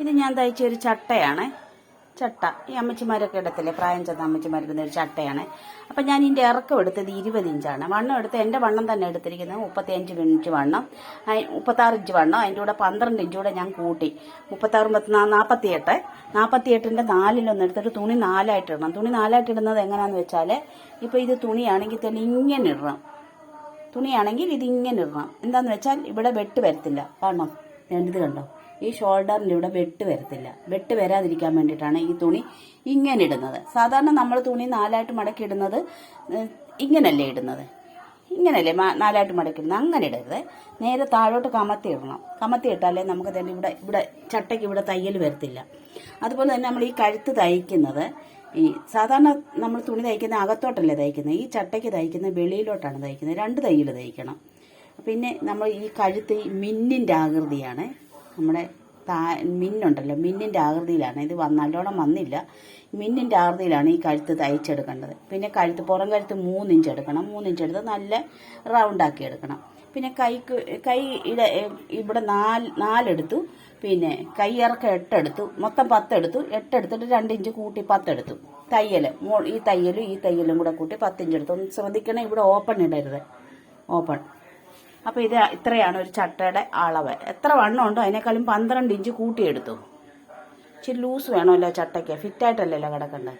ഇത് ഞാൻ തയ്ച്ച ഒരു ചട്ടയാണ്. ചട്ട. ഈ അമ്മച്ചിമാരൊക്കെ ഇടത്തില്ലേ? പ്രായം ചെന്ന അമ്മച്ചിമാരിടുന്ന ഒരു ചട്ടയാണ്. അപ്പം ഞാൻ ഇതിന്റെ ഇറക്കം എടുത്തത് ഇരുപത് ഇഞ്ചാണ്. വണ്ണം എടുത്ത് എന്റെ വണ്ണം തന്നെ എടുത്തിരിക്കുന്നത് മുപ്പത്തിയഞ്ച് ഇഞ്ച് വണ്ണം. മുപ്പത്താറ് ഇഞ്ച് വണ്ണം. അതിന്റെ കൂടെ പന്ത്രണ്ട് ഇഞ്ച് കൂടെ ഞാൻ കൂട്ടി. മുപ്പത്താറ് എട്ട് നാൽപ്പത്തി എട്ടിന്റെ നാലിലൊന്ന് എടുത്തിട്ട് തുണി നാലായിട്ട് ഇടണം. തുണി നാലായിട്ട് ഇടുന്നത് എങ്ങനെയാണെന്ന് വെച്ചാൽ ഇപ്പോൾ ഇത് തുണിയാണെങ്കിൽ തന്നെ ഇങ്ങനെ ഇടണം. തുണിയാണെങ്കിൽ ഇത് ഇങ്ങനെ ഇടണം. എന്താന്ന് വെച്ചാൽ ഇവിടെ വെട്ട് വരത്തില്ല. കാരണം ഇത് കണ്ടോ? ഈ ഷോൾഡറിന്റെ ഇവിടെ വെട്ട് വരത്തില്ല. വെട്ട് വരാതിരിക്കാൻ വേണ്ടിയിട്ടാണ് ഈ തുണി ഇങ്ങനെ ഇടുന്നത്. സാധാരണ നമ്മൾ തുണി നാലായിട്ട് മടക്കി ഇടുന്നത് ഇങ്ങനല്ലേ ഇടുന്നത്. ഇങ്ങനല്ലേ നാലായിട്ട് മടക്കി ഇടുന്നത്. അങ്ങനെ ഇടരുത്. നേരെ താഴോട്ട് കമത്തി ഇടണം. കമത്തി ഇട്ടാലേ നമുക്ക് തന്നെ ഇവിടെ ഇവിടെ ചട്ടയ്ക്ക് ഇവിടെ തയ്യൽ വരത്തില്ല. അതുപോലെ തന്നെ നമ്മൾ ഈ കഴുത്ത് തയ്ക്കുന്നത് ഈ സാധാരണ നമ്മൾ തുണി തയ്ക്കുന്ന അകത്തോട്ടല്ലേ തയ്ക്കുന്നത്? ഈ ചട്ടയ്ക്ക് തയ്ക്കുന്നത് വെളിയിലോട്ടാണ് തയ്ക്കുന്നത്. രണ്ട് തയ്യൽ തയ്ക്കണം. പിന്നെ നമ്മൾ ഈ കഴുത്ത് മിന്നിന്റെ ആകൃതിയാണ് നമ്മുടെ താ മിന്നുണ്ടല്ലോ മിന്നിന്റെ ആകൃതിയിലാണ്. ഇത് നല്ലോണം വന്നില്ല. മിന്നിന്റെ ആകൃതിയിലാണ് ഈ കഴുത്ത് തയ്ച്ചെടുക്കേണ്ടത്. പിന്നെ കഴുത്ത് പുറം കഴുത്ത് മൂന്നിഞ്ച് എടുക്കണം. മൂന്നിഞ്ച് എടുത്ത് നല്ല റൗണ്ടാക്കി എടുക്കണം. പിന്നെ കൈക്ക് കൈ ഇട- ഇവിടെ നാല് നാലെടുത്തു. പിന്നെ കയ്യിറക്കം എട്ടെടുത്തു. മൊത്തം പത്തെടുത്തു. എട്ടെടുത്തിട്ട് രണ്ടിഞ്ച് കൂട്ടി പത്തെടുത്തു. തയ്യൽ ഈ തയ്യലും ഈ തയ്യലും കൂടെ കൂട്ടി പത്തിഞ്ച് എടുത്തു. ഒന്ന് ശ്രദ്ധിക്കണം ഇവിടെ ഓപ്പൺ ഇടരുത്. ഓപ്പൺ. അപ്പോൾ ഇത് ഇത്രയാണ് ഒരു ചട്ടയുടെ അളവ്. എത്ര വണ്ണം ഉണ്ടോ അതിനേക്കാളും പന്ത്രണ്ട് ഇഞ്ച് കൂട്ടിയെടുത്തു. ഇച്ചിരി ലൂസ് വേണമല്ലോ ചട്ടയ്ക്ക്. ഫിറ്റായിട്ടല്ലല്ലോ കിടക്കണ്ടേ?